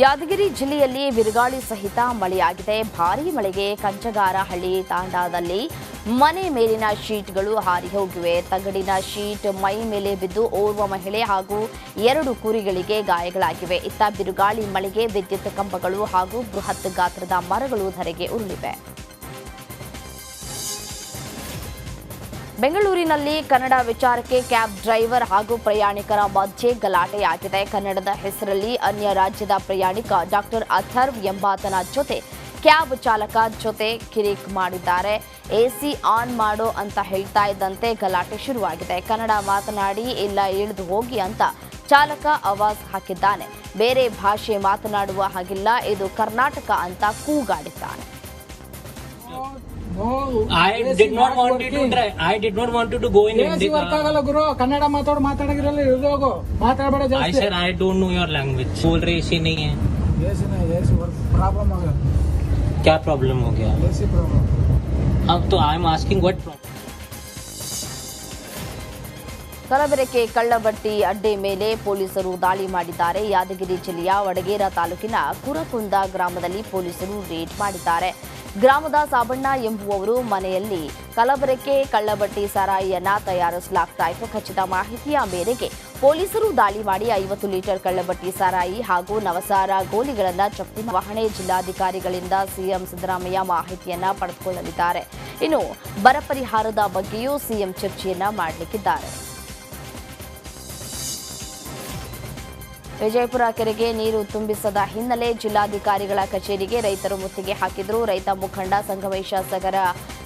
ಯಾದಗಿರಿ ಜಿಲ್ಲೆಯಲ್ಲಿ ಬಿರುಗಾಳಿ ಸಹಿತ ಮಳೆಯಾಗಿದೆ. ಭಾರೀ ಮಳೆಗೆ ಕಂಚಗಾರಹಳ್ಳಿ ತಾಂಡಾದಲ್ಲಿ ಮನೆ ಮೇಲಿನ ಶೀಟ್ಗಳು ಹಾರಿ ಹೋಗಿವೆ. ತಗಡಿನ ಶೀಟ್ ಮೈ ಮೇಲೆ ಬಿದ್ದು ಓರ್ವ ಮಹಿಳೆ ಹಾಗೂ ಎರಡು ಕುರಿಗಳಿಗೆ ಗಾಯಗಳಾಗಿವೆ. ಇತ್ತ ಬಿರುಗಾಳಿ ಮಳೆಗೆ ವಿದ್ಯುತ್ ಕಂಬಗಳು ಹಾಗೂ ಬೃಹತ್ ಗಾತ್ರದ ಮರಗಳು ಧರೆಗೆ ಉರುಳಿವೆ. ಬೆಂಗಳೂರಿನಲ್ಲಿ ಕನ್ನಡ ವಿಚಾರಕ್ಕೆ ಕ್ಯಾಬ್ ಡ್ರೈವರ್ ಹಾಗೂ ಪ್ರಯಾಣಿಕರ ಮಧ್ಯೆ ಗಲಾಟೆಯಾಗಿದೆ. ಕನ್ನಡದ ಹೆಸರಲ್ಲಿ ಅನ್ಯ ರಾಜ್ಯದ ಪ್ರಯಾಣಿಕ ಡಾಕ್ಟರ್ ಅಥರ್ವ್ ಎಂಬಾತನ ಜೊತೆ ಕ್ಯಾಬ್ ಚಾಲಕ ಜೊತೆ ಕಿರಿಕ್ ಮಾಡಿದ್ದಾರೆ. ಎಸಿ ಆನ್ ಮಾಡು ಅಂತ ಹೇಳ್ತಾ ಇದ್ದಂತೆ ಗಲಾಟೆ ಶುರುವಾಗಿದೆ. ಕನ್ನಡ ಮಾತನಾಡಿ, ಇಲ್ಲ ಇಳಿದು ಹೋಗಿ ಅಂತ ಚಾಲಕ ಆವಾಜ್ ಹಾಕಿದ್ದಾನೆ. ಬೇರೆ ಭಾಷೆ ಮಾತನಾಡುವ ಹಾಗಿಲ್ಲ, ಇದು ಕರ್ನಾಟಕ ಅಂತ ಕೂಗಾಡಿದ್ದಾನೆ. I did not want you to try. I did not want you to go in AC work Indica. ಆಗಲ್ಲ ಗುರು ಕನ್ನಡ ಮಾತಾಡು ಮಾತಾಡಗಿರಲ್ಲ ಇಳಿದೋಗು ಮಾತಾಡಬೇಡ I ಜಾಸ್ತಿ said I don't know your language. बोल रहे एसी नहीं है ಎಸಿನ ಎಸಿ ವರ್ಕ್ ಪ್ರಾಬ್ಲಮ್ ಆಗ क्या प्रॉब्लम हो गया ಎಸಿ ಪ್ರಾಬ್ಲಮ್ अब तो I am asking what problem ಕಲಬೆರಕೆ ಕಳ್ಳಬಟ್ಟಿ ಅಡ್ಡೆ ಮೇಲೆ ಪೊಲೀಸರು ದಾಳಿ ಮಾಡಿದ್ದಾರೆ ಯಾದಗಿರಿ ಜಿಲ್ಲೆಯ ವಡಗೇರ ತಾಲೂಕಿನ ಕುರಕುಂದ ಗ್ರಾಮದಲ್ಲಿ ಪೊಲೀಸರು ರೇಡ್ ಮಾಡಿದ್ದಾರೆ ಗ್ರಾಮದ ಸಾಬಣ್ಣ ಎಂಬುವವರು ಮನೆಯಲ್ಲಿ ಕಲಬೆರಕೆ, ಕಳ್ಳಬಟ್ಟಿ ಸಾರಾಯಿಯನ್ನ ತಯಾರಿಸಲಾಗ್ತಾ ಇತ್ತು ಖಚಿತ ಮಾಹಿತಿಯ ಮೇರೆಗೆ ಪೊಲೀಸರು ದಾಳಿ ಮಾಡಿ ಐವತ್ತು ಲೀಟರ್ ಕಳ್ಳಬಟ್ಟಿ ಸಾರಾಯಿ ಹಾಗೂ ನವಸಾರ ಗೋಲಿಗಳನ್ನ ಜಪ್ತಿ ವಾಹನೆ ಜಿಲ್ಲಾಧಿಕಾರಿಗಳಿಂದ ಸಿಎಂ ಸಿದ್ದರಾಮಯ್ಯ ಮಾಹಿತಿಯನ್ನ ಪಡೆದುಕೊಳ್ಳಲಿದ್ದಾರೆ. ಇನ್ನು ಬರ ಪರಿಹಾರದ ಬಗ್ಗೆಯೂ ಸಿಎಂ ಚರ್ಚೆಯನ್ನ ಮಾಡಲಿಕ್ಕಿದ್ದಾರೆ. ವಿಜಯಪುರ ಕೆರೆಗೆ ನೀರು ತುಂಬಿಸದ ಹಿನ್ನೆಲೆ ಜಿಲ್ಲಾಧಿಕಾರಿಗಳ ಕಚೇರಿಗೆ ರೈತರು ಮುತ್ತಿಗೆ ಹಾಕಿದ್ರು. ರೈತ ಮುಖಂಡ ಸಂಗಮೇಶ ಸಗರ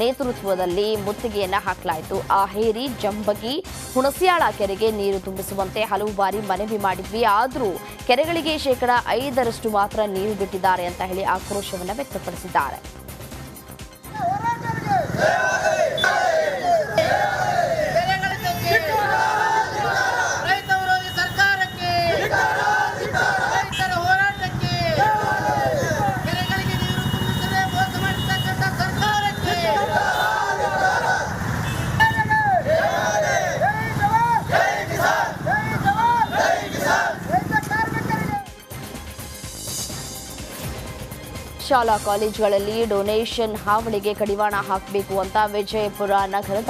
ನೇತೃತ್ವದಲ್ಲಿ ಮುತ್ತಿಗೆಯನ್ನು ಹಾಕಲಾಯಿತು. ಆಹೇರಿ, ಜಂಬಗಿ, ಹುಣಸಿಯಾಳ ಕೆರೆಗೆ ನೀರು ತುಂಬಿಸುವಂತೆ ಹಲವು ಬಾರಿ ಮನವಿ ಮಾಡಿದ್ವಿ. ಆದರೂ ಕೆರೆಗಳಿಗೆ ಶೇಕಡ ಐದರಷ್ಟು ಮಾತ್ರ ನೀರು ಬಿಟ್ಟಿದ್ದಾರೆ ಅಂತ ಹೇಳಿ ಆಕ್ರೋಶವನ್ನು ವ್ಯಕ್ತಪಡಿಸಿದ್ದಾರೆ. ಶಾಲಾ ಕಾಲೇಜುಗಳಲ್ಲಿ ಡೊನೇಷನ್ ಹಾವಳಿಗೆ ಕಡಿವಾಣ ಹಾಕಬೇಕು ಅಂತ ವಿಜಯಪುರ ನಗರದ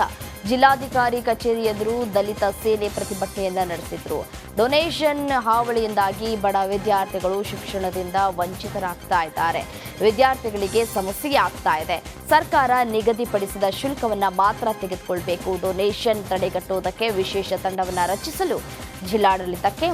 ಜಿಲ್ಲಾಧಿಕಾರಿ ಕಚೇರಿ ಎದುರು ದಲಿತ ಸೇನೆ ಪ್ರತಿಭಟನೆಯನ್ನ ನಡೆಸಿದ್ರು. ಡೊನೇಷನ್ ಹಾವಳಿಯಿಂದಾಗಿ ಬಡ ವಿದ್ಯಾರ್ಥಿಗಳು ಶಿಕ್ಷಣದಿಂದ ವಂಚಿತರಾಗ್ತಾ ಇದ್ದಾರೆ. ವಿದ್ಯಾರ್ಥಿಗಳಿಗೆ ಸಮಸ್ಯೆ ಆಗ್ತಾ ಇದೆ. ಸರ್ಕಾರ ನಿಗದಿಪಡಿಸಿದ ಶುಲ್ಕವನ್ನ ಮಾತ್ರ ತೆಗೆದುಕೊಳ್ಬೇಕು. ಡೊನೇಷನ್ ತಡೆಗಟ್ಟುವುದಕ್ಕೆ ವಿಶೇಷ ತಂಡವನ್ನ ರಚಿಸಲು ಜಿಲ್ಲಾಡಳಿತಕ್ಕೆ